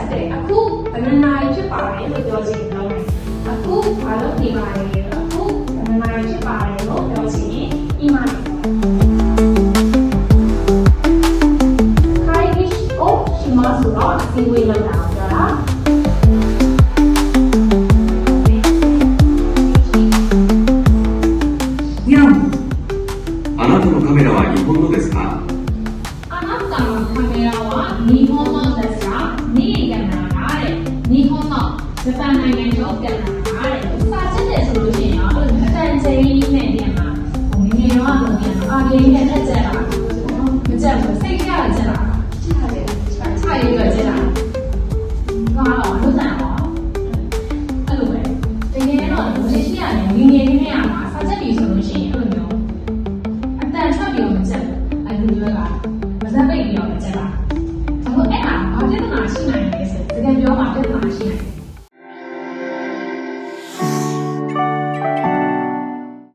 Wednesday. Aku menenai parai dosi nome. Aku kalau di mari. Aku menenai parai lo di sini imani. Kaigi o shimasu no siwi no naogara. Yo. あなたのカメラは日本のですか ဂျပန်နိုင်ငံကျော်ကင်မရာတဲ့စာစစ်တယ်ဆိုလို့ရှိရင်တော့အဲ့လိုအတန်ချိန်နဲ့နေမှာဟိုငငယ်တော့လို့ပြန်တော့အာလေးနဲ့တက်ကြတာမကြက်ဘူးစိတ်ကြကြတာချရတယ်ချရရကြတာကတော့လို့ဆန်တော့အဲ့လိုပဲတကယ်တော့ဒီရှိရတယ်ငငယ်လေးနဲ့မှာစာချက်ပြီးဆိုလို့ရှိရင်အဲ့လိုမျိုးအတန်ထွက်ပြီးတော့မကြက်ဘူးအဲ့လိုမျိုးကမစက်ပိတ်ပြီးတော့မကြက်တာဒါဆိုအဲ့ဒါဘာပြဿနာရှိနိုင်လဲဆိုတကယ်ပြောမှာပြဿနာရှိနိုင်တယ်